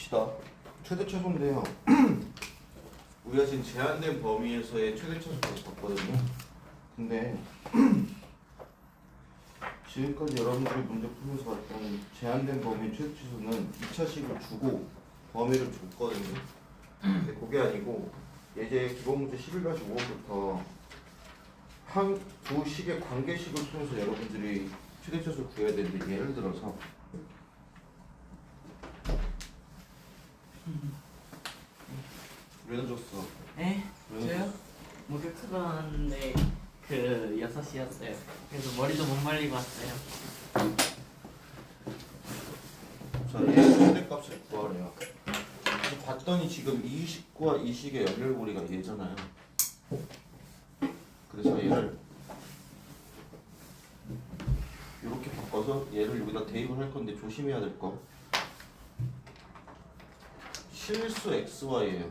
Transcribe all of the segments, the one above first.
봅시다. 최대 최소인데요. 우리가 지금 제한된 범위에서의 최대 최소까지 봤거든요. 근데 지금까지 여러분들이 문제 풀면서 봤던 제한된 범위 최대 최소는 2차식을 주고 범위를 줬거든요. 근데 그게 아니고 예제 기본 문제 11-5부터 한 두 식의 관계식을 통해서 여러분들이 최대 최소 구해야 되는데 예를 들어서 왜 늦었어? 에? 왜 저요? 목욕 들어왔는데 그 6시였어요 그래서 머리도 못 말리고 왔어요 자, 얘 최대값을 구하래요. 봤더니 지금 이 식과 이 식의 연결고리가 얘잖아요. 그래서 얘를 이렇게 바꿔서 얘를 여기다 대입을 할 건데 조심해야 될 거. 실수 xy예요.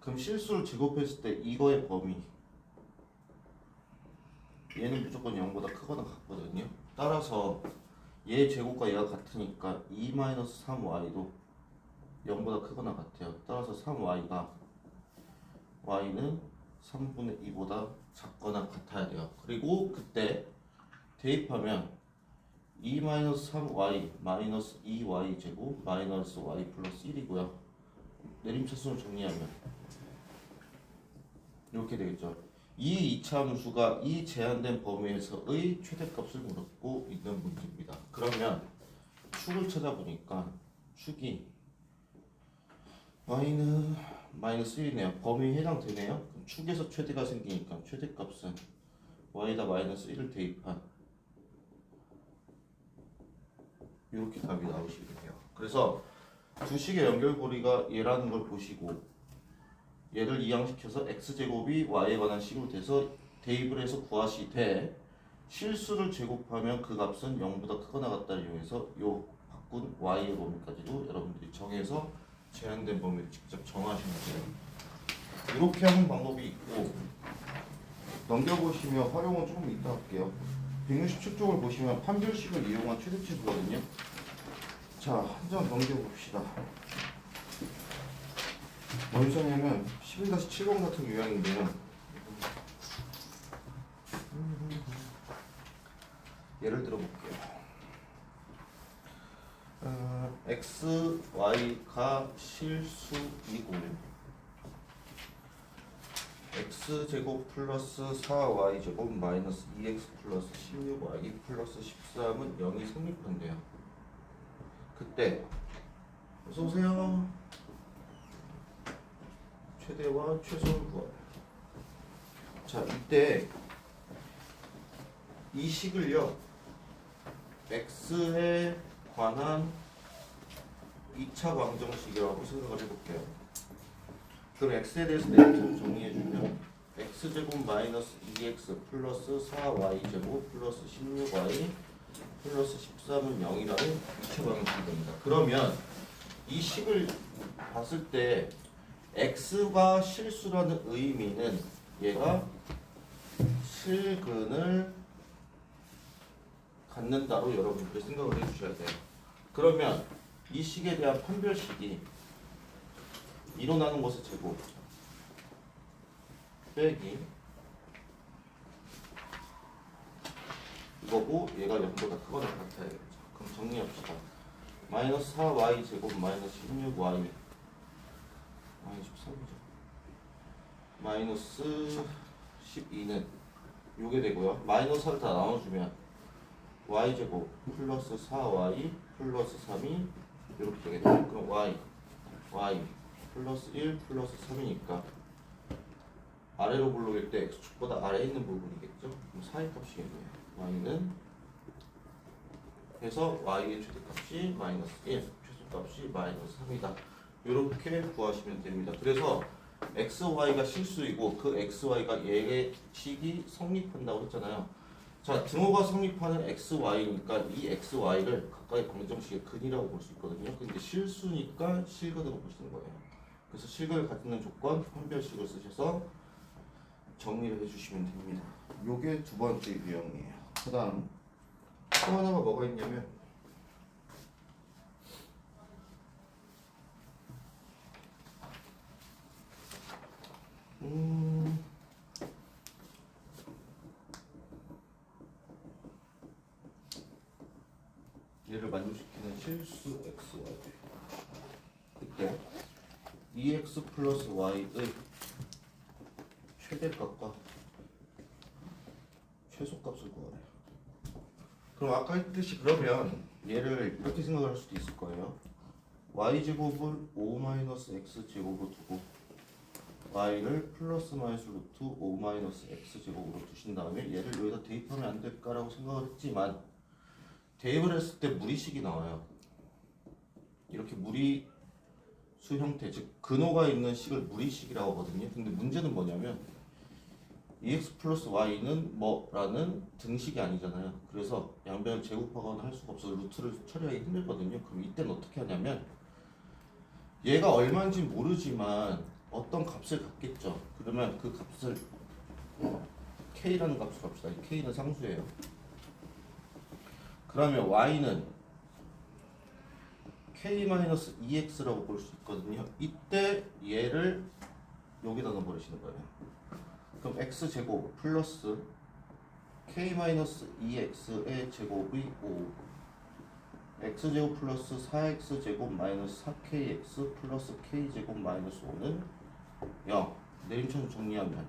그럼 실수를 제곱했을 때 이거의 범위 얘는 무조건 0보다 크거나 같거든요. 따라서 얘 제곱과 얘가 같으니까 2-3y도 0보다 크거나 같아요. 따라서 3y가 y는 3분의 2보다 작거나 같아야 돼요. 그리고 그때 대입하면 2-3y 마이너스 2y 제곱 마이너스 y 플러스 1이고요. 내림차순을 정리하면 이렇게 되겠죠. 이 이차함수가 이 제한된 범위에서의 최대값을 물었고 있는 문제입니다. 그러면 축을 찾아보니까 축이 마이너스 1이네요. 범위에 해당되네요. 축에서 최대가 생기니까 최대값은 y에다 마이너스 1을 대입한 이렇게 답이 나오시겠네요. 그래서 두 식의 연결고리가 얘라는 걸 보시고 얘를 이항시켜서 x제곱이 y에 관한 식으로 돼서 대입을 해서 구하시되 실수를 제곱하면 그 값은 0보다 크거나 같다를 이용해서 요 바꾼 y의 범위까지도 여러분들이 정해서 제한된 범위를 직접 정하시면 돼요. 이렇게 하는 방법이 있고 넘겨보시면 활용은 조금 이따 할게요. 167쪽을 보시면 판별식을 이용한 최대치수거든요. 자, 한 장 넘겨봅시다. 원선에는 11-7번 같은 유형인데요. 예를 들어 볼게요. 어, x, y가 실수이고 x 제곱 플러스 4y 제곱 마이너스 2x 플러스 16y 플러스 13은 0이 성립한대요. 그때 어서 오세요. 최대와 최소를 구하래. 자, 이때 이 식을요. x에 관한 2차 방정식이라고 생각을 해볼게요. 그럼 x에 대해서 내림을 정리해주면 x제곱 마이너스 2x 플러스 4y제곱 플러스 16y 플러스 13은 0이라는 2차 방정식이 됩니다. 그러면 이 식을 봤을 때 x가 실수라는 의미는 얘가 실근을 갖는다로 여러분들이 생각을 해주셔야 돼요. 그러면 이 식에 대한 판별식이 일어나는 것의 제곱 빼기 이거고 얘가 0보다 크거나 같아야 겠죠. 그럼 정리합시다. 마이너스 4y 제곱 마이너스 16y 마이너스 13이죠. 마이너스 12는 요게 되고요. 마이너스 4를 다 나눠주면 y 제곱 플러스 4y 플러스 3이 이렇게 되겠죠. 그럼 y y 플러스 1 플러스 3이니까 아래로 불러올 때 x축보다 아래에 있는 부분이겠죠. 그럼 4의 값이겠네요. y는 그래서 y의 최대값이 마이너스 1, 최소값이 마이너스 3이다. 이렇게 구하시면 됩니다. 그래서 x, y가 실수이고 그 x, y가 얘의 식이 성립한다고 했잖아요. 자, 등호가 성립하는 x, y니까 이 x, y를 각각의 방정식의 근이라고 볼 수 있거든요. 근데 실수니까 실근으로 보시는 거예요. 그래서 실각을 갖는 조건 한별식을 쓰셔서 정리를 해주시면 됩니다. 요게 두 번째 유형이에요. 그 다음 또 하나가 뭐가 있냐면 음... 얘를 만족시키는 실수 XY 2x 플러스 y의 최대값과 최소값을 구하래요. 그럼 아까 했듯이 그러면 얘를 이렇게 생각을 할 수도 있을 거예요. y제곱을 5-x제곱으로 두고 y를 플러스 마이너스 루트 5-x제곱으로 두신 다음에 얘를 여기다 대입하면 안 될까라고 생각을 했지만 대입을 했을 때 무리식이 나와요. 이렇게 무리 수 형태 즉 근호가 있는 식을 무리식이라고 하거든요. 근데 문제는 뭐냐면 2x 플러스 y는 뭐라는 등식이 아니잖아요. 그래서 양변을 제곱하거나 할 수가 없어서 루트를 처리하기 힘들거든요. 그럼 이때는 어떻게 하냐면 얘가 얼마인지 모르지만 어떤 값을 갖겠죠. 그러면 그 값을 k라는 합시다. 이 k는 상수예요. 그러면 y는 k-2x라고 볼 수 있거든요. 이때 얘를 여기다 넣어버리시는 거예요. 그럼 x제곱 플러스 k-2x의 제곱이 5 x제곱 플러스 4x제곱 마이너스 4kx 플러스 k제곱 마이너스 5는 0 내림천 정리하면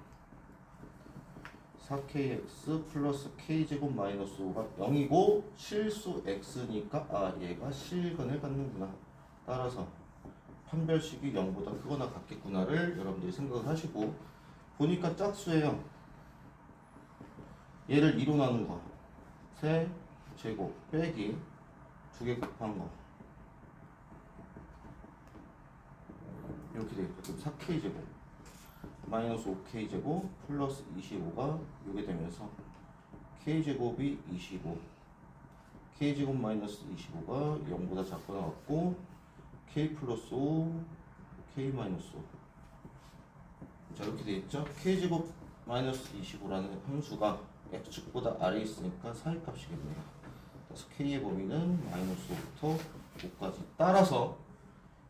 4kx 플러스 k제곱 마이너스 5가 0이고 실수 x니까 아 얘가 실근을 갖는구나. 따라서 판별식이 0보다 크거나 같겠구나를 여러분들이 생각을 하시고 보니까 짝수예요. 얘를 2로 나눈 거. 세제곱 빼기 두개 곱한 거. 이렇게 되겠죠. 그럼 4k제곱 마이너스 5k 제곱 플러스 25가 이게 되면서 k 제곱이 25 k 제곱 마이너스 25가 0보다 작거나 같고 k 플러스 5 k 마이너스 5 자 이렇게 돼 있죠? K 제곱 마이너스 25라는 함수가 x축보다 아래에 있으니까 사이값이겠네요. 그래서 k의 범위는 마이너스 5부터 5까지 따라서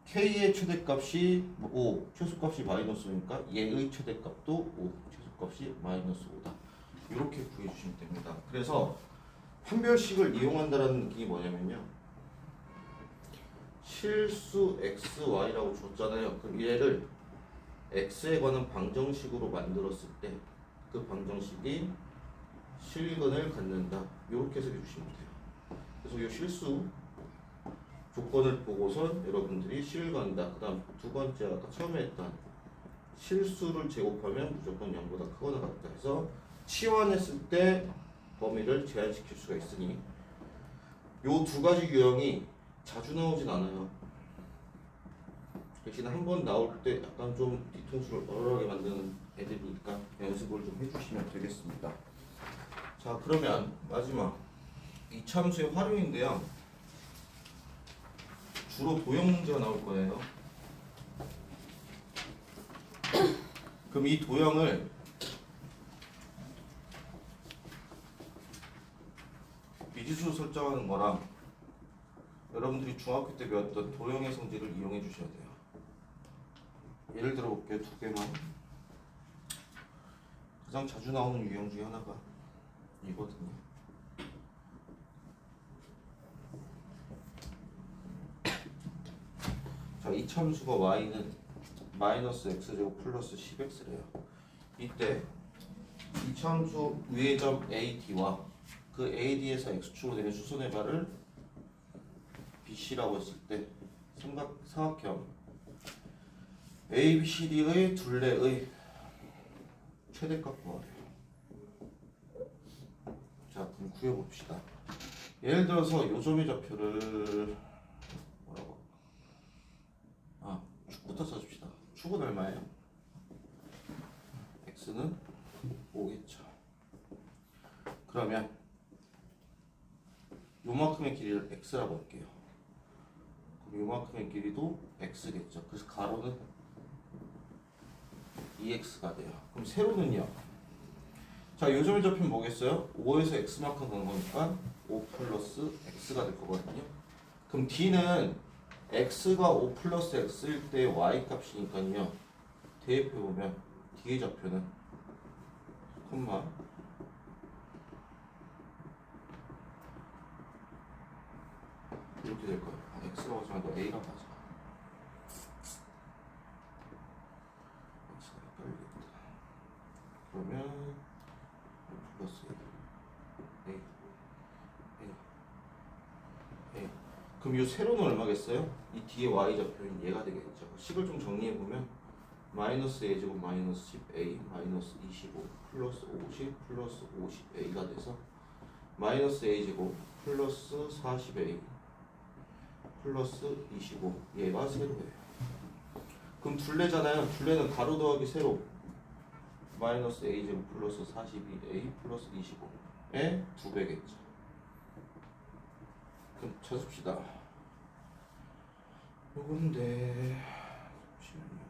k의 최대값이 5, 최소값이 마이너스니까 얘의 최대값도 5, 최소값이 마이너스 5다. 이렇게 구해주시면 됩니다. 그래서 판별식을 이용한다는 느낌이 뭐냐면요. 실수 x, y라고 줬잖아요. 그럼 얘를 x에 관한 방정식으로 만들었을 때 그 방정식이 실근을 갖는다. 이렇게 해석해 주시면 돼요. 그래서 이 실수 조건을 보고선 여러분들이 실을 간다. 그 다음 두 번째 아까 처음에 했던 실수를 제곱하면 무조건 0보다 크거나 같다 해서 치환했을 때 범위를 제한시킬 수가 있으니 요 두 가지 유형이 자주 나오진 않아요. 대신 한 번 나올 때 약간 좀 뒤통수를 얼얼하게 만드는 애들이니까 연습을 좀 해주시면 되겠습니다. 자 그러면 마지막 이참수의 활용인데요. 주로 도형 문제가 나올 거예요. 그럼 이 도형을 미지수로 설정하는 거랑 여러분들이 중학교 때 배웠던 도형의 성질을 이용해 주셔야 돼요. 예를 들어 볼게요. 두 개만. 가장 자주 나오는 유형 중에 하나가 이거든요. 자, 이 참수가 y는 마이너스 x제곱 플러스 10x래요. 이때 이 참수 위의 점 AD와 그 AD에서 x축으로 되는 수선의 발을 BC라고 했을 때 삼각, 사각형 ABCD의 둘레의 최대값 구하래요. 자, 그럼 구해봅시다. 예를 들어서 요점의 좌표를 뭐라고 아, 축부터 써줍시다. 축은 얼마예요? x는 5겠죠. 그러면 요만큼의 길이를 x라고 할게요. 그럼 요만큼의 길이도 x겠죠. 그래서 가로는 2x가 돼요. 그럼 세로는요? 자, 요점의 좌표는 뭐겠어요? 5에서 x만큼 간 거니까 5 플러스 x가 될 거거든요. 그럼 d는 x가 5 플러스 x일 때 y 값이니까요. 대입해 보면 d의 좌표는 콤마 이렇게 될 거예요. 아, x라고 하지 말고 a라고 하자. x가 헷갈리겠다. 그러면 플러스 a. 그럼 이 세로는 얼마겠어요? 이 뒤에 y 좌표인 얘가 되겠죠. 식을 좀 정리해 보면 마이너스 a 제곱 마이너스 10a 마이너스 25 플러스 50 플러스 50a가 돼서 마이너스 a 제곱 플러스 40a 플러스 25 얘가 세로예요. 그럼 둘레잖아요. 둘레는 가로 더하기 세로 마이너스 a 제곱 플러스 42a 플러스 25의 두 배겠죠. 찾읍시다. 요건데 잠시만요.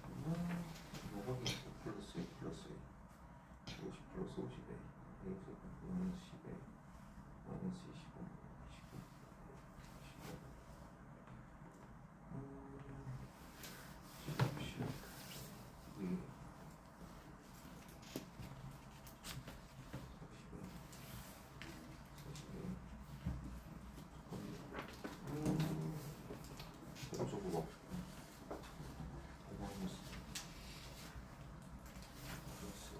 플러스 뭐가 플러스 A 플러스 A 50 플러스 50A A 마이너스 10A 마이너스 25 25 15 15 새로 적어봐. 마이너스 플러스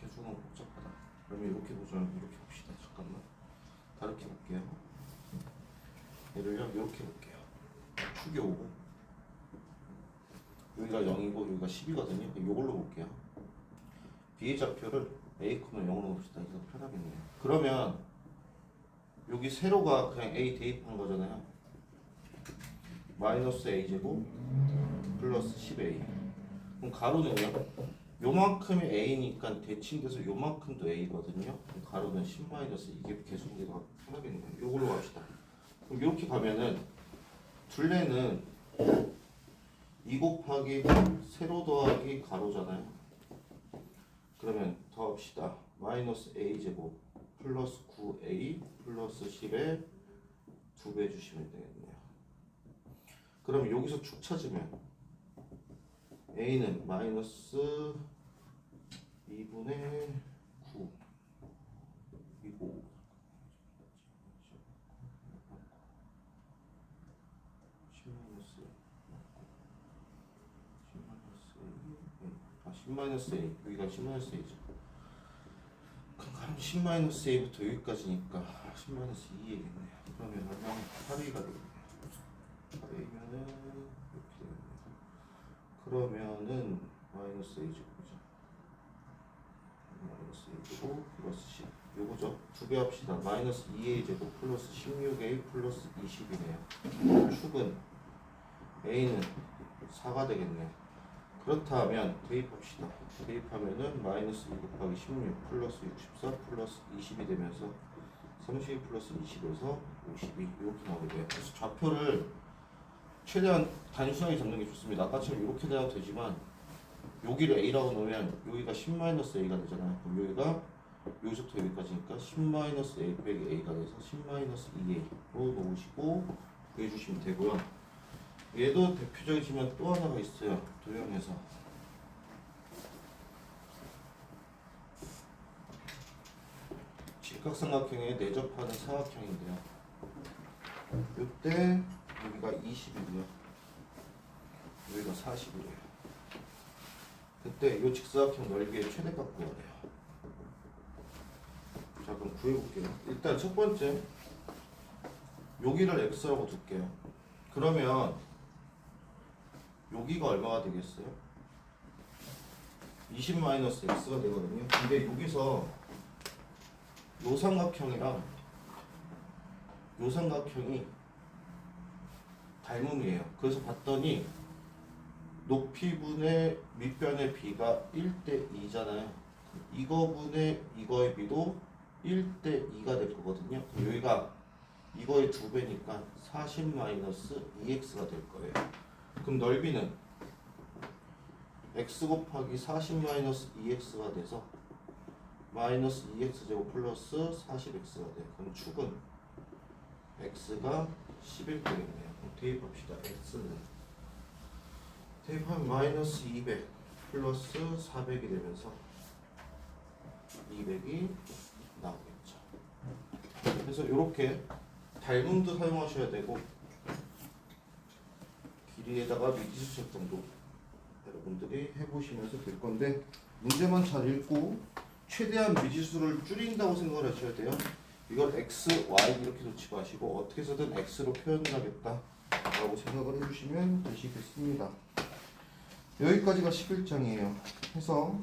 개수는 복잡하다. 그러면 이렇게 보자. 이렇게 봅시다. 잠깐만. 다르게 볼게요. 얘를요 이렇게 볼게요. 축이 오고 여기가 0이고 여기가 10이거든요. 이걸로 볼게요. B의 좌표를 A, 0으로 봅시다. 이거 편하겠네요. 그러면 여기 세로가 그냥 A 대입한 거잖아요. 마이너스 A 제곱 플러스 10A. 그럼 가로는요? 요만큼이 A니까 대칭돼서 요만큼도 A거든요. 가로는 10 마이너스 이게 계속 우리가 편하겠네요. 요걸로 갑시다. 그럼 이렇게 가면은 둘레는 2 곱하기 세로 더하기 가로잖아요. 그러면 더합시다. 마이너스 A 제곱 플러스 9A 플러스 10에 2배 주시면 되겠네요. 그럼 여기서 축 찾으면 A는 마이너스 2분의 9 이고 10 마이너스 10 마이너스 A 아, 10 마이너스 A 여기가 10 마이너스 A죠. 그럼 10 마이너스 A부터 여기까지니까 10 마이너스 2이겠네요 그러면 얼마 8A가 되겠네요 8A면은 이렇게 되겠네요 그러면은 마이너스 A 제곱이죠 마이너스 A 제곱 플러스 10 요거죠? 두 배 합시다. 마이너스 2A 제곱 플러스 16A 플러스 20이네요. 축은 A는 4가 되겠네. 그렇다면 대입합시다. 대입하면은 마이너스 2 곱하기 16 플러스 64 플러스 20이 되면서 32 플러스 20에서 52 이렇게 나오게 돼요. 그래서 좌표를 최대한 단순하게 잡는 게 좋습니다. 아까처럼 이렇게 돼도 되지만 여기를 A라고 놓으면 여기가 10-A가 되잖아요. 그럼 여기가 여기서부터 여기까지니까 10-A 빼기 A가 돼서 10-2A로 놓으시고 구해주시면 되고요. 얘도 대표적이지만 또 하나가 있어요. 도형에서. 직각삼각형에 내접하는 사각형인데요. 이때 여기가 20이고요. 여기가 40이에요 그때 이 직사각형 넓이의 최대값 구하래요 자 그럼 구해볼게요 일단 첫 번째 여기를 x라고 둘게요 그러면 여기가 얼마가 되겠어요? 20 마이너스 x가 되거든요 근데 여기서 요 삼각형이랑 요 삼각형이 닮음이에요. 그래서 봤더니 높이분의 밑변의 비가 1대 2잖아요. 이거분의 이거의 비도 1대 2가 될 거거든요. 여기가 이거의 두 배니까 40 마이너스 2x가 될 거예요. 그럼 넓이는 x 곱하기 40 마이너스 2x가 돼서 마이너스 2x 제곱 플러스 40x가 돼요. 그럼 축은 x가 11 되겠네요. 대입합시다. x는 대입하면 마이너스 200 플러스 400이 되면서 200이 나오겠죠. 그래서 이렇게 닮음도 사용하셔야 되고 길이에다가 미지수첩 정도 여러분들이 해보시면서 될 건데 문제만 잘 읽고 최대한 미지수를 줄인다고 생각을 하셔야 돼요. 이걸 x, y 이렇게 놓지 마시고 어떻게 해서든 x로 표현을 하겠다라고 생각을 해주시면 되시겠습니다. 여기까지가 11장이에요. 해서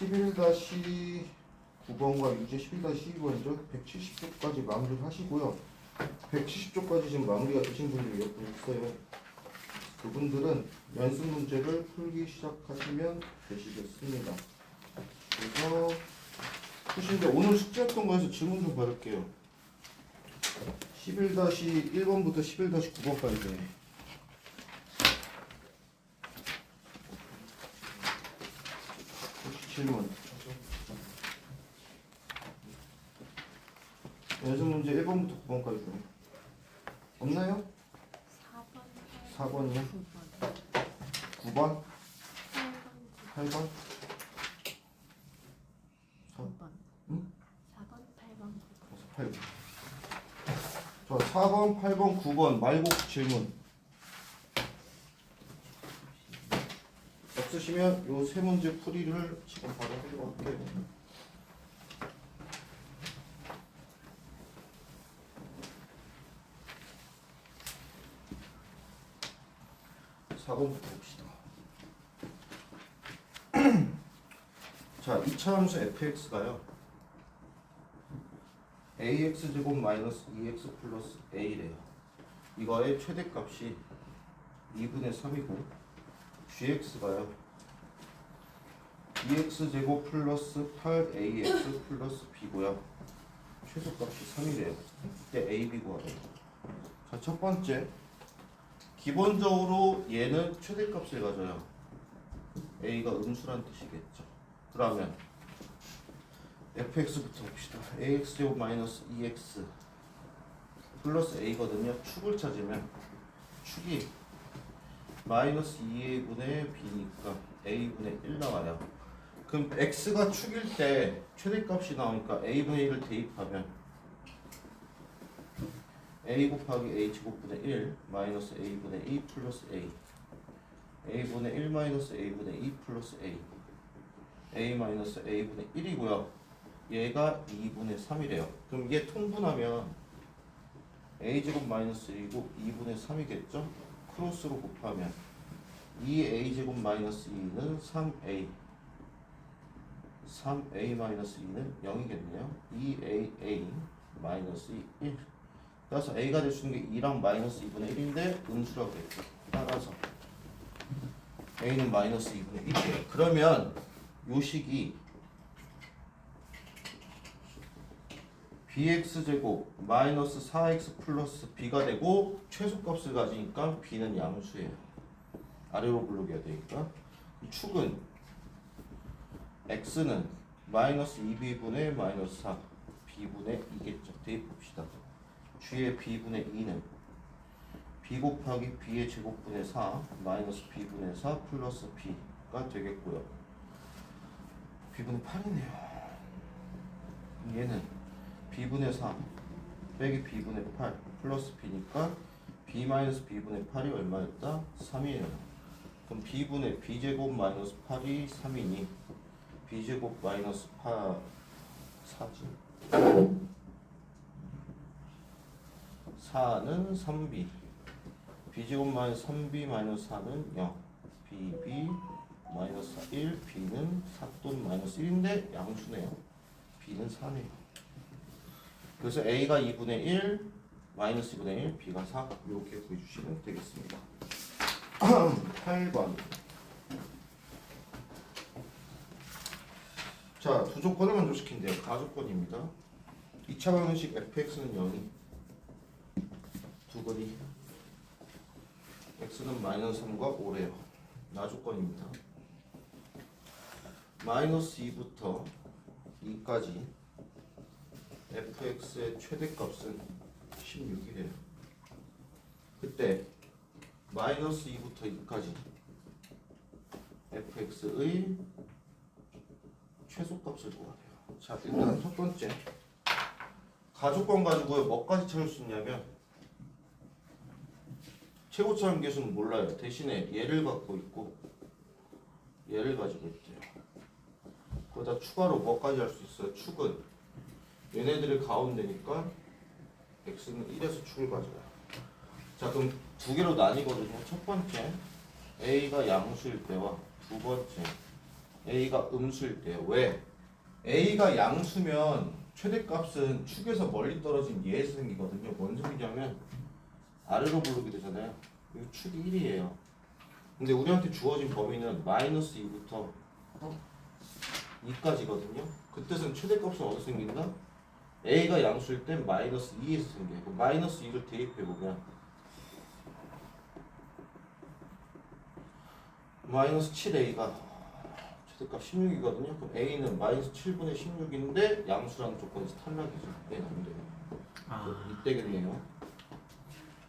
11-9번과 유제 11-12번이죠. 170쪽까지 마무리를 하시고요. 170쪽까지 지금 마무리가 되신 분들이 몇 분 있어요. 그분들은 연습 문제를 풀기 시작하시면 되시겠습니다. 그래서 푸신데 오늘 숙제했던 거에서 질문 좀 받을게요. 11-1번부터 11-9번까지. 혹시 질문? 연습 문제 1번부터 9번까지 중에 없나요? 4번, 4번이요? 9번, 9번? 8번, 8번? 9번. 응? 4번, 8번, 9번. 8번. 자, 4번, 8번, 9번 말곡 질문. 없으시면 요 세 문제 풀이를 지금 바로 할게요. 4번부터 봅시다. 자, 2차 함수 fx가요. ax 제곱 마이너스 2x 플러스 a래요. 이거의 최대값이 2분의 3이고 gx가요. 2x 제곱 플러스 8ax 플러스 b고요. 최소값이 3이래요. 이때 a, b 구하래요. 자, 첫 번째. 기본적으로 얘는 최대값을 가져요. a가 음수란 뜻이겠죠. 그러면 fx부터 봅시다. ax 제곱 마이너스 2x 플러스 a거든요. 축을 찾으면 축이 마이너스 2a분의 b니까 a분의 1 나와요. 그럼 x가 축일 때 최대값이 나오니까 a분의 1을 대입하면 a 곱하기 a 제곱분의 1 마이너스 a분의 2 플러스 a a분의 1 마이너스 a분의 2 플러스 a a 마이너스 a분의 1이고요. 얘가 2분의 3이래요. 그럼 이게 통분하면 a 제곱 마이너스 1이고 2분의 3이겠죠? 크로스로 곱하면 2a 제곱 마이너스 2는 3a 3a 마이너스 2는 0이겠네요. 2aa 마이너스 2 1 따라서 a가 될 수 있는 게 2랑 마이너스 2분의 1인데 음수라고 됐죠. 따라서 a는 마이너스 2분의 1이에요. 그러면 요 식이 bx 제곱 마이너스 4x 플러스 b가 되고 최소값을 가지니까 b는 양수예요. 아래로 불러야 되니까 이 축은 x는 마이너스 2b분의 마이너스 4 b분의 2겠죠. 대입합시다. g의 b분의 2는 b 곱하기 b의 제곱분의 4 마이너스 b분의 4 플러스 b가 되겠고요. b분의 8이네요. 얘는 b분의 4 빼기 b분의 8 플러스 b니까 b 마이너스 b분의 8이 얼마였다? 3이에요. 그럼 b분의 b제곱 마이너스 8이 3이니 b제곱 마이너스 8 4지. 4는 3b b제곱 마이너스 3b 마이너스 4는 0 bb 마이너스 1 b는 4돈 마이너스 1인데 양수네요. B는 3이에요. 그래서 a가 2분의 1, 마이너스 2분의 1, b가 4 이렇게 구해주시면 되겠습니다. 8번 자, 두 조건을 만족시킨대요. 가조건입니다. 2차 방정식 fx는 0이 두 거리 x는 마이너스 3과 5래요. 나조건입니다. 마이너스 2부터 2까지 fx의 최대값은 16이래요. 그때 마이너스 2부터 2까지 fx의 최소값을 구하래요. 자, 일단 첫 번째 가족권 가지고 뭐까지 찾을 수 있냐면 최고차 함 계수는 몰라요. 대신에 얘를 갖고 있고 얘를 가지고 있대요. 거기다 추가로 뭐까지 할 수 있어요? 축은 얘네들의 가운데니까 x는 1에서 축을 가져요. 자 그럼 두 개로 나뉘거든요. 첫 번째 a가 양수일 때와 두 번째 a가 음수일 때요. 왜? a가 양수면 최대값은 축에서 멀리 떨어진 얘에서 생기거든요. 뭔 소리냐면 아래로 부르게 되잖아요. 이거 축이 1이에요. 근데 우리한테 주어진 범위는 마이너스 2부터 2까지거든요. 그 뜻은 최대값은 어디서 생긴다? a가 양수일 땐 마이너스 2에서 생겨요. 마이너스 2를 대입해보면 마이너스 7a가 최대값 16이거든요. 그럼 a는 마이너스 7분의 16인데 양수라는 조건에서 탈락이죠. 얘는 안 돼요. 아, 이때겠네요.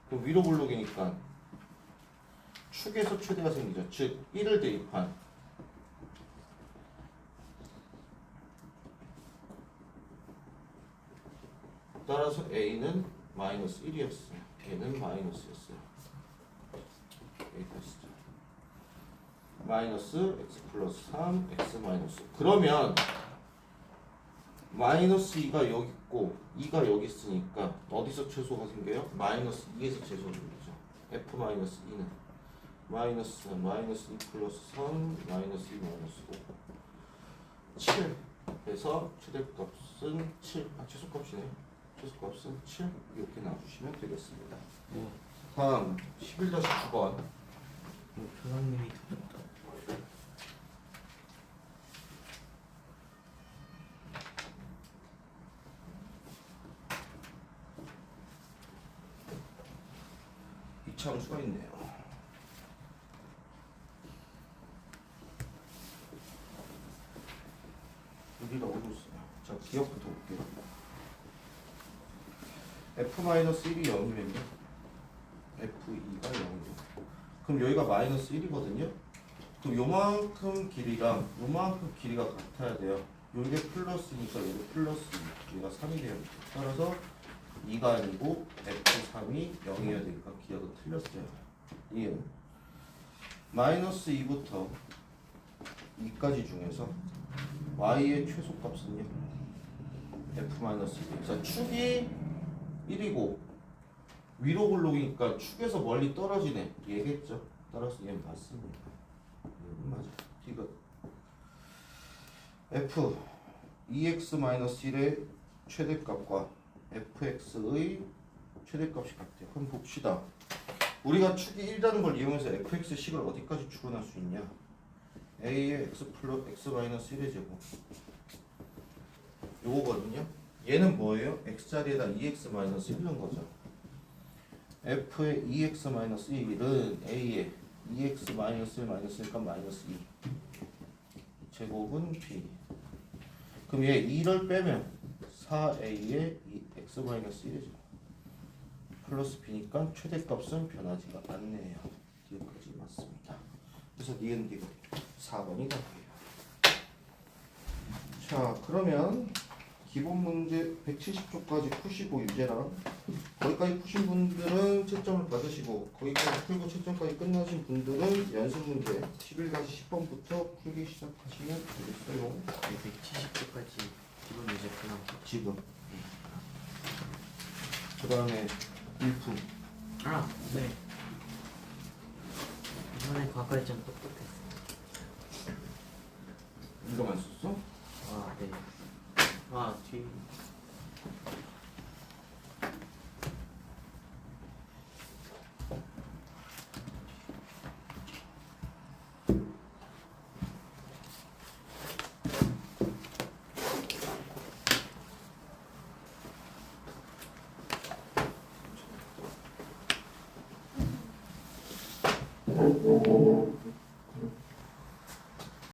그럼 위로 블록이니까 축에서 최대가 생기죠. 즉 1을 대입한 따라서 a는 마이너스 1이었어요. 얘는 마이너스였어요. 여기까지죠. 마이너스 x 플러스 3 x 마이너스 그러면 마이너스 2가 여기 있고 2가 여기 있으니까 어디서 최소가 생겨요? 마이너스 2에서 최소가 생기죠. f 마이너스 2는 마이너스 마이너스 2 플러스 3 마이너스 2 마이너스 5 7 해서 최대값은 7, 아 최소값이네. 최소값은 7 이렇게 놔주시면 되겠습니다. 네. 다음 11-9번 뭐 조상님이 틀렸다. 이창수가 있네요. 여기가 어디 있어요? 자, 기억부터 볼게요. F-1이 0이면요. f2가 0이요. 그럼 여기가 마이너스 1이거든요. 그럼 요만큼 길이랑 요만큼 길이가 같아야 돼요. 요게 플러스니까 여기 플러스 2, 얘가 3이 돼요. 따라서 2가 아니고 F3이 0이어야 되니까 기억은 틀렸어요. 이해는? 마이너스 2부터 2까지 중에서 y의 최소값은요? F-1. 그래서 축이 1이고 위로 블록이니까 축에서 멀리 떨어지네. 얘겠죠. 따라서 얘는 맞습니다. 얘는 맞아. 이거 F 2x-1의 최대값과 fx의 최대값이 같아요. 그럼 봅시다. 우리가 축이 1이라는 걸 이용해서 fx 식을 어디까지 추론할 수 있냐? a의 x 플러스 x 마이너스 1의 제곱. 요거거든요. 얘는 뭐예요? x 자리에다 2x 마이너스 1 넣은 거죠. f의 2x 마이너스 1은 a의 2x 마이너스 1 마이너스 1값 마이너스 2 제곱은 b. 그럼 얘 2를 빼면 4a의 x 마이너스 1이죠. 플러스 b니까 최대값은 변하지가 않네요. 여기까지 맞습니다. 그래서 니은 디귿 4번이 답이에요. 자 그러면 기본 문제 170쪽까지 푸시고 유제랑 거기까지 푸신 분들은 채점을 받으시고 거기까지 풀고 채점까지 끝나신 분들은 연습 문제 11-10번부터 풀기 시작하시면 되겠어요. 170초까지 기본 문제 끝나고. 지금 그 다음에 일품 아, 네. 이번에 과거에 좀 똑똑했어. 이거만 썼어? 와, 네. 아, 뒤.